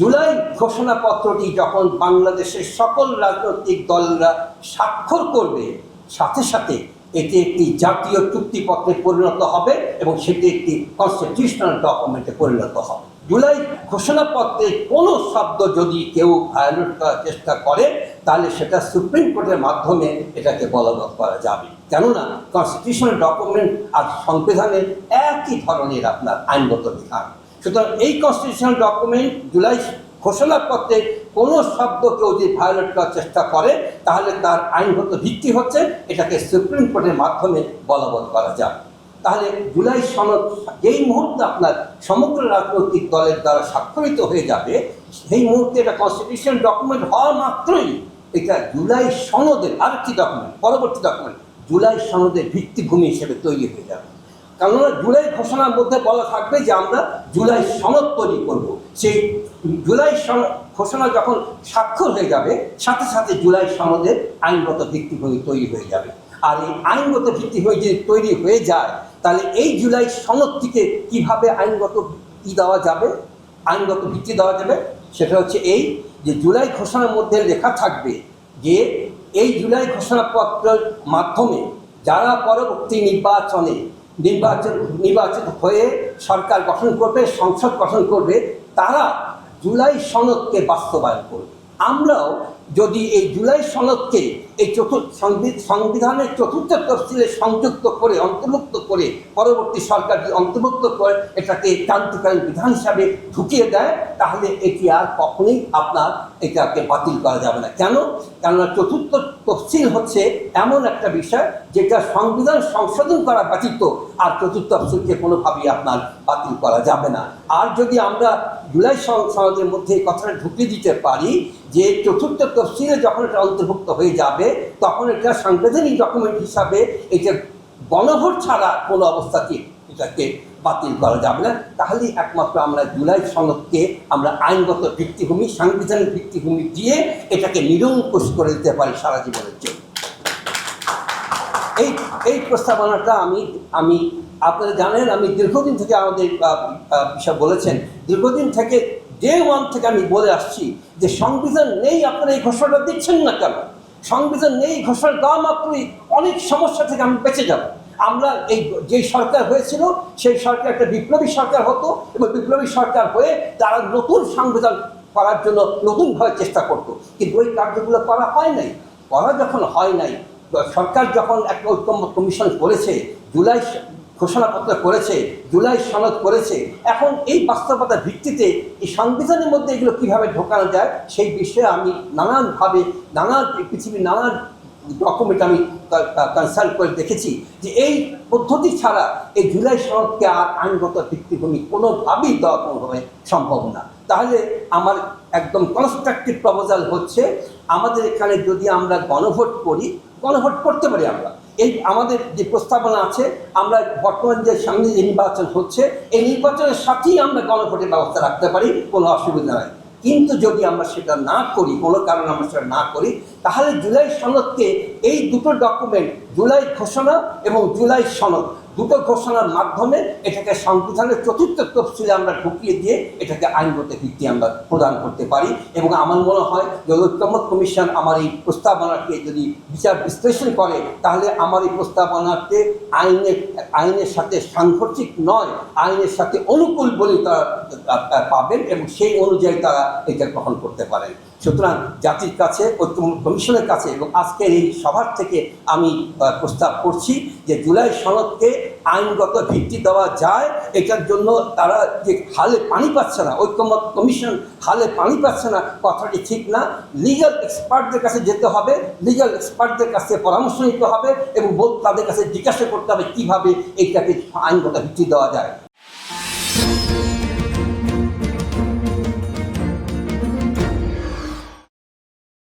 জুলাই ঘোষণাপত্রটি যখন বাংলাদেশের সকল রাজনৈতিক দলরা স্বাক্ষর করবে, সাথে সাথে এটি একটি জাতীয় চুক্তিপত্রে পরিণত হবে এবং সেটি একটি কনস্টিটিউশনাল ডকুমেন্টে পরিণত হবে। জুলাই ঘোষণাপত্রে কোনো শব্দ যদি কেউ ভায়োলেট করার চেষ্টা করে, তাহলে সেটা সুপ্রিম কোর্টের মাধ্যমে এটাকে বলবৎ করা যাবে। কেননা কনস্টিটিউশনাল ডকুমেন্ট আর সংবিধানের একই ধরনের আপনার আইনগত বিধান। সুতরাং এই কনস্টিটিউশনাল ডকুমেন্ট জুলাই ঘোষণাপত্রে কোনো শব্দ কেউ যদি ভায়োলেট করার চেষ্টা করে, তাহলে তার আইনগত ভিত্তি হচ্ছে এটাকে সুপ্রিম কোর্টের মাধ্যমে বলবৎ করা যাবে তাহলে জুলাই সনদ যেই মুহূর্তে আপনার সমগ্র রাজনৈতিক দলের দ্বারা স্বাক্ষরিত হয়ে যাবে, সেই মুহূর্তে এটা কনস্টিটিউশন ডকুমেন্ট হওয়া মাত্রই এটা জুলাই সনদের আরেকটি ডকুমেন্ট পরবর্তী ডকুমেন্ট জুলাই সনদের ভিত্তিভূমি হিসেবে তৈরি হয়ে যাবে। কেননা জুলাই ঘোষণার মধ্যে বলা থাকবে যে আমরা জুলাই সনদ তৈরি করব। সেই জুলাই ঘোষণা যখন স্বাক্ষর হয়ে যাবে, সাথে সাথে জুলাই সনদের আইনগত ভিত্তিভূমি তৈরি হয়ে যাবে। আর এই আইনগত ভিত্তি হয়ে যদি তৈরি হয়ে যায়, তাহলে এই জুলাই সনদটিকে কীভাবে আইনগত ই দেওয়া যাবে? আইনগত ভিত্তি দেওয়া যাবে? সেটা হচ্ছে এই যে জুলাই ঘোষণার মধ্যে লেখা থাকবে যে এই জুলাই ঘোষণাপত্রের মাধ্যমে যারা পরবর্তী নির্বাচনে নির্বাচন, নির্বাচিত হয়ে সরকার গঠন করবে, সংসদ গঠন করবে, তারা জুলাই সনদকে বাস্তবায়ন করবে। আমরাও যদি এই জুলাই সনদকে এই চতুর্থ সংবি- সংবিধানের চতুর্থ তফসিলে সংযুক্ত করে, অন্তর্ভুক্ত করে, পরবর্তী সরকার অন্তর্ভুক্ত করে, এটাকে ক্রান্তিকালীন বিধান হিসাবে ঢুকিয়ে দেয়, তাহলে এটি আর কখনোই আপনার এটাকে বাতিল করা যাবে না। কেন? কেননা চতুর্থ তফসিল হচ্ছে এমন একটা বিষয় যেটা সংবিধান সংশোধন করা ব্যতীত আর চতুর্থ তফসিলকে কোনোভাবেই আপনার বাতিল করা যাবে না। আর যদি আমরা জুলাই সন- সনদের মধ্যে এই কথাটা ঢুকিয়ে দিতে পারি যে চতুর্থ তফসিলে যখন এটা অন্তর্ভুক্ত হয়ে যাবে, তখন এটা সাংবিধানিক ডকুমেন্ট হিসাবে এটা গণভোট ছাড়া কোনো অবস্থাতে এটাকে বাতিল করা যাবে না। তাহলেই একমাত্র আমরা জুলাই সনদকে আমরা আইনগত ভিত্তিভূমি, সাংবিধানিক ভিত্তিভূমি দিয়ে এটাকে নিরঙ্কুশ করে দিতে পারি সারা জীবনের জন্য। এই এই প্রস্তাবনাটা আমি আমি আপনারা জানেন, আমি দীর্ঘদিন থেকে আমাদের বিষয় বলেছেন, দীর্ঘদিন থেকে ডে ওয়ান থেকে আমি বলে আসছি যে সংবিধান নেই, আপনারা এই ঘোষণাটা দিচ্ছেন না কেন? সংবিধান নেই ঘোষণা দেওয়া মাত্রই অনেক সমস্যা থেকে আমি বেঁচে যাব। আমরা এই যে সরকার হয়েছিল, সেই সরকার একটা বিপ্লবী সরকার হতো এবং বিপ্লবী সরকার হয়ে তারা নতুন সংবিধান করার জন্য নতুনভাবে চেষ্টা করতো। কিন্তু ওই কার্যগুলো করা হয় নাই। করা যখন হয় নাই, সরকার যখন একটা ঐক্যমত কমিশন করেছে, জুলাই ঘোষণাপত্র করেছে, জুলাই সনদ করেছে। এখন এই বাস্তবতার ভিত্তিতে এই সংবিধানের মধ্যে এগুলো কীভাবে ঢোকানো যায়, সেই বিষয়ে আমি নানানভাবে, নানান পৃথিবীর নানান ডকুমেন্ট আমি কনসাল্ট করে দেখেছি যে এই পদ্ধতি ছাড়া এই জুলাই সনদকে আর আইনগত ভিত্তিভূমি কোনোভাবেই দেওয়া কোনোভাবে সম্ভব না। তাহলে আমার একদম কনস্ট্রাকটিভ প্রপোজাল হচ্ছে, আমাদের এখানে যদি আমরা গণভোট করি, গণভোট করতে পারি আমরা। এই আমাদের যে প্রস্তাবনা আছে, আমরা বর্তমান যে সামনে যে নির্বাচন হচ্ছে, এই নির্বাচনের সাথেই আমরা গণভোটের ব্যবস্থা রাখতে পারি, কোনো অসুবিধা নাই। কিন্তু যদি আমরা সেটা না করি, কোনো কারণে আমরা সেটা না করি, তাহলে জুলাই সনদকে এই দুটো ডকুমেন্ট জুলাই ঘোষণা এবং জুলাই সনদ দুটো ঘোষণার মাধ্যমে এটাকে সংবিধানের চতুর্থ তফসিলে আমরা ঢুকিয়ে দিয়ে এটাকে আইনগত ভিত্তি আমরা প্রদান করতে পারি। এবং আমার মনে হয় যে ঐক্যমত কমিশন আমার এই প্রস্তাবনাকে যদি বিচার বিশ্লেষণ করে, তাহলে আমার এই প্রস্তাবনাতে আইনের আইনের সাথে সাংঘর্ষিক নয়, আইনের সাথে অনুকূল বলে তারা পাবেন এবং সেই অনুযায়ী তারা এটা গ্রহণ করতে পারেন। সুতরাং জাতির কাছে, ঐক্যমত কমিশনের কাছে এবং আজকের এই সভার থেকে আমি প্রস্তাব করছি যে জুলাই সনদকে আইনগত ভিত্তি দেওয়া যায়। এটার জন্য তারা যে হালে পানি পাচ্ছে না, ঐক্যমত কমিশন হালে পানি পাচ্ছে না, কথাটি ঠিক না। লিগাল এক্সপার্টদের কাছে যেতে হবে, লিগাল এক্সপার্টদের কাছে পরামর্শ নিতে হবে এবং তাদের কাছে জিজ্ঞাসা করতে হবে কীভাবে এইটাকে আইনগত ভিত্তি দেওয়া যায়।